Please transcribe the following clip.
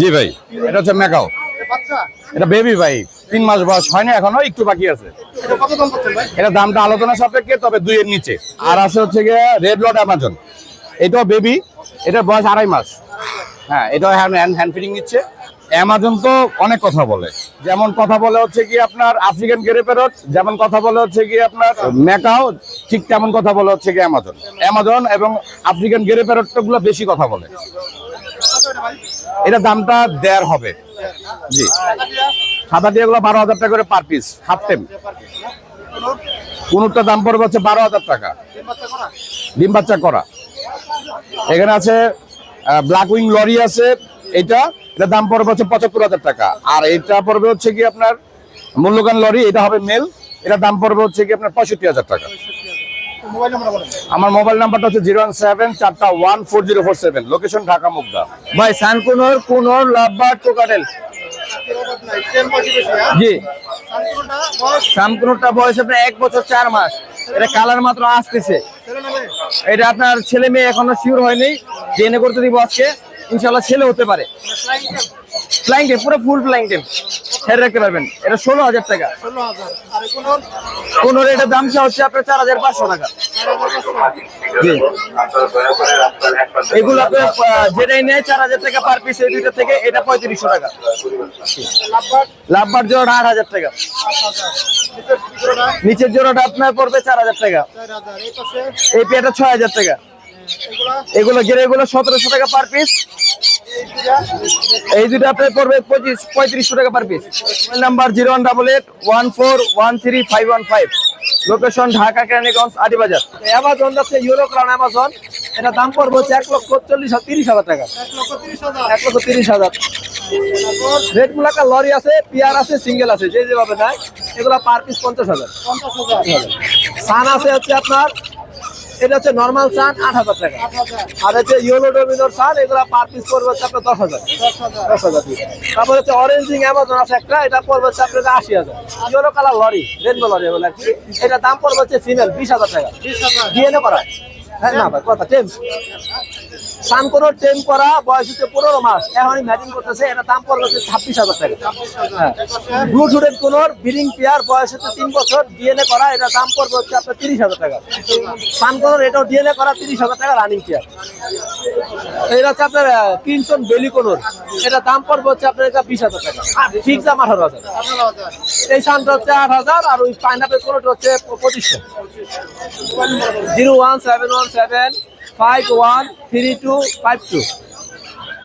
জি ভাই এটা হচ্ছে মেকাও এটা বেবি ভাই তিন মাস বয়স হয়নি এখনও একটু বাকি আছে। এটা দামটা আলোচনা সাপেক্ষে তবে দুইয়ের নিচে। আর আছে হচ্ছে গিয়ে রেড লট অ্যামাজন এটাও বেবি এটার বয়স আড়াই মাস। হ্যাঁ এটাও হ্যান্ড হ্যান্ড ফিটিং নিচ্ছে। অ্যামাজন তো অনেক কথা বলে। যেমন কথা বলে হচ্ছে কি আপনার আফ্রিকান গেরে প্যারট যেমন কথা বলে হচ্ছে কি আপনার মেকাও ঠিক তেমন কথা বলে হচ্ছে কি অ্যামাজন অ্যামাজন এবং আফ্রিকান গেরে প্যারটটা গুলো বেশি কথা বলে। এটা দামটা দেড় হবে। জি। সাদা দিয়ে বারো হাজার টাকা করে পার পিস হাফ টেম কোনটা দাম পড়বে হচ্ছে বারো হাজার টাকা। ডিম বাচ্চা করা। এখানে আছে ব্ল্যাক উইং লরি আছে, এটা এটা দাম পড়বে হচ্ছে পঁচাত্তর হাজার টাকা। আর এটা পড়বে হচ্ছে কি আপনার মূল্যগান লরি, এটা হবে মেল এটা দাম পড়বে হচ্ছে কি আপনার পঁয়ষট্টি হাজার টাকা। আমার মোবাইল নাম্বারটা হচ্ছে জিরো ওয়ান সেভেন চারটা one four zero four seven. Location Dhaka Mugda. ভাই সানকুনোর কুনোর লাভবার্ড কোকাটেল জি। সানকুনোরটা বয়স? আপনার এক বছর চার মাস। এটা কালার মাত্র আসতেছে। এটা আপনার ছেলে মেয়ে এখনও শিওর হয়নি। জেনে করতে দিব আজকে। ইনশাল্লাহ ছেলে হতে পারে। ফ্লাইং পুরো ফুল ফ্লাইং টেম ছেড়ে রাখতে পারবেন। এটা ষোলো হাজার টাকা। কোনোর এটার দামটা হচ্ছে আপনার চার হাজার পাঁচশো টাকা। জি। এগুলো আপনার যেটাই নেয় চার হাজার টাকা পার পিস এই দুইটা থেকে এটা পঁয়ত্রিশশো টাকা। লাভবার? আট হাজার টাকা। নিচের জোড়াটা আপনার পড়বে চার হাজার টাকা। এই পেয়াটা ছয় হাজার টাকা। এগুলো? গেরে এগুলো সতেরোশো টাকা পার পিস এই দুটো আপনার পড়বে পঁচিশ পঁয়ত্রিশশো টাকা per piece number zero one double eight one four one three five one five. Location Dhaka Keraniganj Adibazar. Amazon আছে ইউরো ক্রাউন অ্যামাজন এটা দাম পড়বে হচ্ছে এক লক্ষ চল্লিশ তিরিশ হাজার টাকা। এক লক্ষ তিরিশ হাজার। রেড মুলাকা লরি আছে পিয়ার আছে সিঙ্গেল আছে যে যেভাবে নেয় এগুলো পার পিস পঞ্চাশ হাজার। সান আছে হচ্ছে আপনার এটা হচ্ছে নর্মাল চান, আট হাজার টাকা। আর হচ্ছে ইয়েলো ডোমিনোর চান, এগুলো পার পিস পড়বে হচ্ছে আপনার দশ হাজার। দশ হাজার তারপর হচ্ছে অরেঞ্জিং অ্যামাজন আছে একটা, এটা পড়বে হচ্ছে আপনার আশি হাজার। Yellow colour lory rainbow lory এগুলো এটা দাম পড়বে হচ্ছে ফিমেল বিশ হাজার টাকা। ডিএনএ করা। হ্যাঁ না, ভাই, কথা সান কোনো টেম করা, বয়স পনেরো মাস। এখনই ম্যাটিং করতেছে এটা দাম পড়বে হচ্ছে হাজার টাকা। হ্যাঁ। ব্লু বিডিং পেয়ার বয়স তিন বছর ডিএনএ করা এটা দাম পড়বে আপনার তিরিশ হাজার টাকা। সান কোনোর এটাও ডিএনএ করা, তিরিশ হাজার টাকা রানিং পেয়ার এটা হচ্ছে আপনার কিনসন বেলি কোনোর এটা দাম পড়বে হচ্ছে আপনার এটা বিশ হাজার টাকা। ফিক্স দাম আঠারো হাজার। এই সানটা হচ্ছে আট হাজার, আর ওই পাইনাপেল কোনোটা হচ্ছে পঁচিশশো। Zero one seven one seven, five one three two five two.